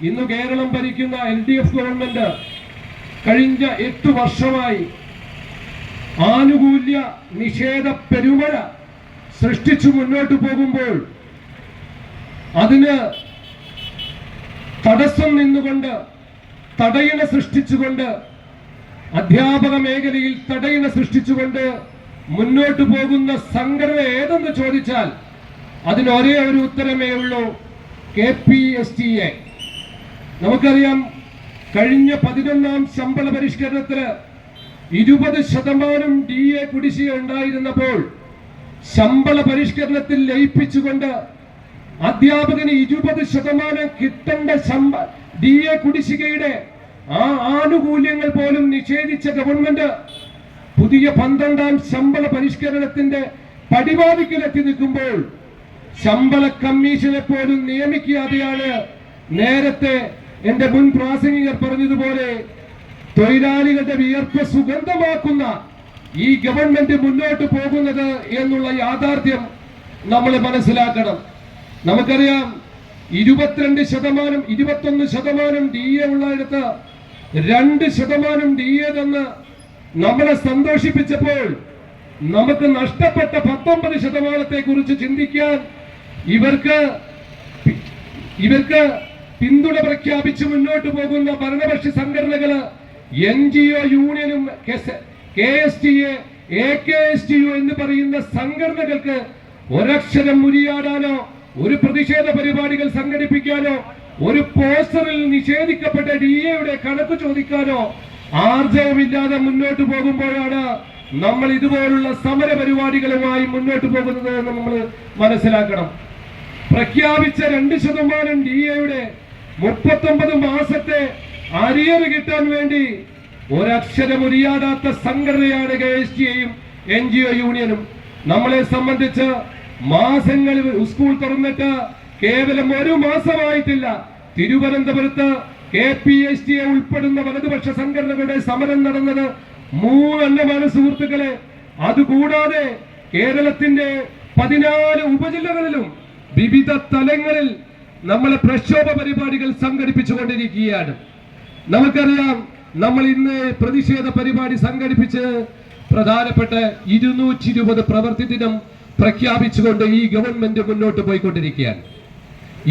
ഇന്ന് കേരളം ഭരിക്കുന്ന L D F government കഴിഞ്ഞ എട്ട് വർഷമായി ആനുകൂല്യ നിഷേധ പെരുമഴ സൃഷ്ടിച്ചു മുന്നോട്ട് പോകുമ്പോൾ അതിന് തടസ്സം നിന്നുകൊണ്ട് തടയിണ സൃഷ്ടിച്ചുകൊണ്ട് അധ്യാപക മേഖലയിൽ തടയിണ സൃഷ്ടിച്ചുകൊണ്ട് മുന്നോട്ട് പോകുന്ന സംഘടന ഏതെന്ന് ചോദിച്ചാൽ അതിന് ഒരേ ഒരു ഉത്തരമേ ഉള്ളൂ K P S T A. നമുക്കറിയാം കഴിഞ്ഞ പതിനൊന്നാം ശമ്പള പരിഷ്കരണത്തിന് ഇരുപത് ശതമാനം ഡി എ കുടിശ്ശിക ഉണ്ടായിരുന്നപ്പോൾ ശമ്പള പരിഷ്കരണത്തിൽ ലയിപ്പിച്ചുകൊണ്ട് അധ്യാപകന് ഇരുപത് ശതമാനം കിട്ടേണ്ട ഡി എ കുടിശ്ശികയുടെ ആ ആനുകൂല്യങ്ങൾ പോലും നിഷേധിച്ച ഗവൺമെന്റ് പുതിയ പന്ത്രണ്ടാം ശമ്പള പരിഷ്കരണത്തിന്റെ പടിവാതിക്കലെത്തി നിൽക്കുമ്പോൾ ശമ്പള കമ്മീഷനെ പോലും നിയമിക്കാതെയാണ് നേരത്തെ എന്റെ മുൻ പ്രാസംഗികർ പറഞ്ഞതുപോലെ തൊഴിലാളികളുടെ വിയർപ്പ് സുഗന്ധമാക്കുന്ന ഈ ഗവൺമെന്റ് മുന്നോട്ട് പോകുന്നത് എന്നുള്ള യാഥാർത്ഥ്യം നമ്മൾ മനസ്സിലാക്കണം. നമുക്കറിയാം ഇരുപത്തിരണ്ട് ശതമാനം ഇരുപത്തൊന്ന് ശതമാനം ഡി എ ഉള്ളിടത്ത് രണ്ട് ശതമാനം ഡി എ തന്ന് നമ്മളെ സന്തോഷിപ്പിച്ചപ്പോൾ നമുക്ക് നഷ്ടപ്പെട്ട പത്തൊമ്പത് ശതമാനത്തെ കുറിച്ച് ചിന്തിക്കാൻ ഇവർക്ക് ഇവർക്ക് പിന്തുണ പ്രഖ്യാപിച്ച് മുന്നോട്ട് പോകുന്ന ഭരണപക്ഷ സംഘടനകൾ എൻ ജി ഒ യൂണിയനും K S T A K S T U എന്ന് പറയുന്ന സംഘടനകൾക്ക് ഒരക്ഷരം മുരിയാടാനോ ഒരു പ്രതിഷേധ പരിപാടികൾ സംഘടിപ്പിക്കാനോ ഒരു പോസ്റ്ററിൽ നിഷേധിക്കപ്പെട്ട ഡി എയുടെ കണക്ക് ചോദിക്കാനോ ആർജവമില്ലാതെ മുന്നോട്ട് പോകുമ്പോഴാണ് നമ്മൾ ഇതുപോലുള്ള സമര പരിപാടികളുമായി മുന്നോട്ട് പോകുന്നത് എന്ന് നമ്മൾ മനസ്സിലാക്കണം. പ്രഖ്യാപിച്ച രണ്ട് ശതമാനം ഡി എയുടെ മുപ്പത്തൊമ്പത് മാസത്തെ അരിയർ കിട്ടാൻ വേണ്ടി ഒരക്ഷരം ഉരിയാടാത്ത സംഘടനയാണ് കെ എസ് ടിയും എൻ ജി ഒ യൂണിയനും. നമ്മളെ സംബന്ധിച്ച് മാസങ്ങൾ സ്കൂൾ തുറന്നിട്ട് കേവലം ഒരു മാസമായിട്ടില്ല. തിരുവനന്തപുരത്ത് K P S T A ഉൾപ്പെടുന്ന വലതുപക്ഷ സംഘടനകളുടെ സമരം നടന്നത് മൂന്നെണ്ണമാണ് സുഹൃത്തുക്കളെ. അതുകൂടാതെ കേരളത്തിന്റെ പതിനാല് ഉപജില്ലകളിലും വിവിധ തലങ്ങളിൽ നമ്മളെ പ്രക്ഷോഭ പരിപാടികൾ സംഘടിപ്പിച്ചുകൊണ്ടിരിക്കുകയാണ്. നമുക്കറിയാം നമ്മൾ ഇന്ന് പ്രതിഷേധ പരിപാടി സംഘടിപ്പിച്ച് പ്രധാനപ്പെട്ട ഇരുന്നൂറ്റി ഇരുപത് പ്രവൃത്തി ദിനം പ്രഖ്യാപിച്ചുകൊണ്ട് ഈ ഗവൺമെന്റ് മുന്നോട്ട് പോയിക്കൊണ്ടിരിക്കുകയാണ്.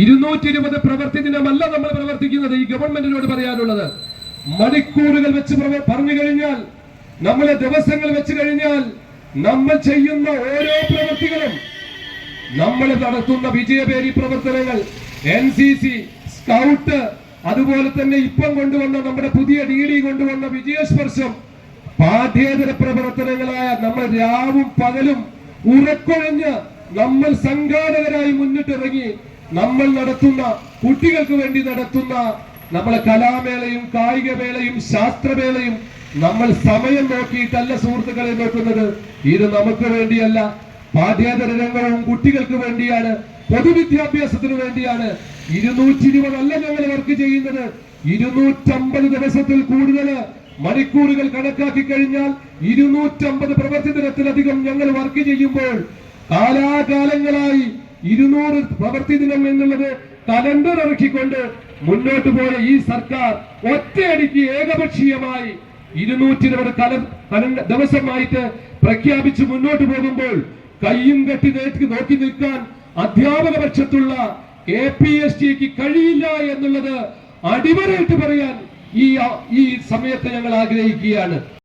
ഇരുന്നൂറ്റി ഇരുപത് പ്രവൃത്തി ദിനമല്ല നമ്മൾ പ്രവർത്തിക്കുന്നത് ഈ ഗവൺമെന്റിനോട് പറയാനുള്ളത്. മണിക്കൂറുകൾ വെച്ച് പറഞ്ഞു കഴിഞ്ഞാൽ നമ്മളെ ദിവസങ്ങൾ വെച്ച് കഴിഞ്ഞാൽ നമ്മൾ ചെയ്യുന്ന ഓരോ പ്രവൃത്തികളും നമ്മൾ നടത്തുന്ന വിജയപേരി പ്രവർത്തനങ്ങൾ എൻ സി സി സ്കൗട്ട് അതുപോലെ തന്നെ ഇപ്പം കൊണ്ടുവന്ന നമ്മുടെ പുതിയ ഡി ഡി കൊണ്ടുവന്ന വിജയസ്പർശം പാഠ്യേതര പ്രവർത്തനങ്ങളായ നമ്മൾ രാവും പകലും ഉറക്കൊഴിഞ്ഞ് നമ്മൾ സംഘാടകരായി മുന്നിട്ടിറങ്ങി നമ്മൾ നടത്തുന്ന കുട്ടികൾക്ക് വേണ്ടി നടത്തുന്ന നമ്മളെ കലാമേളയും കായികമേളയും ശാസ്ത്രമേളയും നമ്മൾ സമയം നോക്കിയിട്ടല്ല സുഹൃത്തുക്കളെ നോക്കുന്നത്. ഇത് നമുക്ക് വേണ്ടിയല്ല. പാഠ്യേതര രംഗവും കുട്ടികൾക്ക് വേണ്ടിയാണ് പൊതുവിദ്യാഭ്യാസത്തിന് വേണ്ടിയാണ് ഇരുന്നൂറ്റി ഇരുപതല്ല ഞങ്ങൾ വർക്ക് ചെയ്യുന്നത്. ഇരുന്നൂറ്റമ്പത് ദിവസത്തിൽ കൂടുതൽ മണിക്കൂറുകൾ കണക്കാക്കി കഴിഞ്ഞാൽ ഇരുന്നൂറ്റമ്പത് പ്രവൃത്തി ദിനത്തിലധികം ഞങ്ങൾ വർക്ക് ചെയ്യുമ്പോൾ കാലാകാലങ്ങളായി ഇരുന്നൂറ് പ്രവൃത്തി ദിനം എന്നുള്ളത് കലണ്ടർ ഇറക്കിക്കൊണ്ട് മുന്നോട്ട് പോയ ഈ സർക്കാർ ഒറ്റയടിക്ക് ഏകപക്ഷീയമായി ഇരുന്നൂറ്റി ഇരുപത് കല ദിവസമായിട്ട് പ്രഖ്യാപിച്ച് മുന്നോട്ട് പോകുമ്പോൾ കയ്യും കെട്ടി നേർക്ക് നോക്കി നിൽക്കാൻ അധ്യാപക പക്ഷത്തുള്ള കെ പി എസ് ടിക്ക് കഴിയില്ല എന്നുള്ളത് അടിവരയിട്ട് പറയാൻ ഈ ഈ സമയത്ത് ഞങ്ങൾ ആഗ്രഹിക്കുകയാണ്.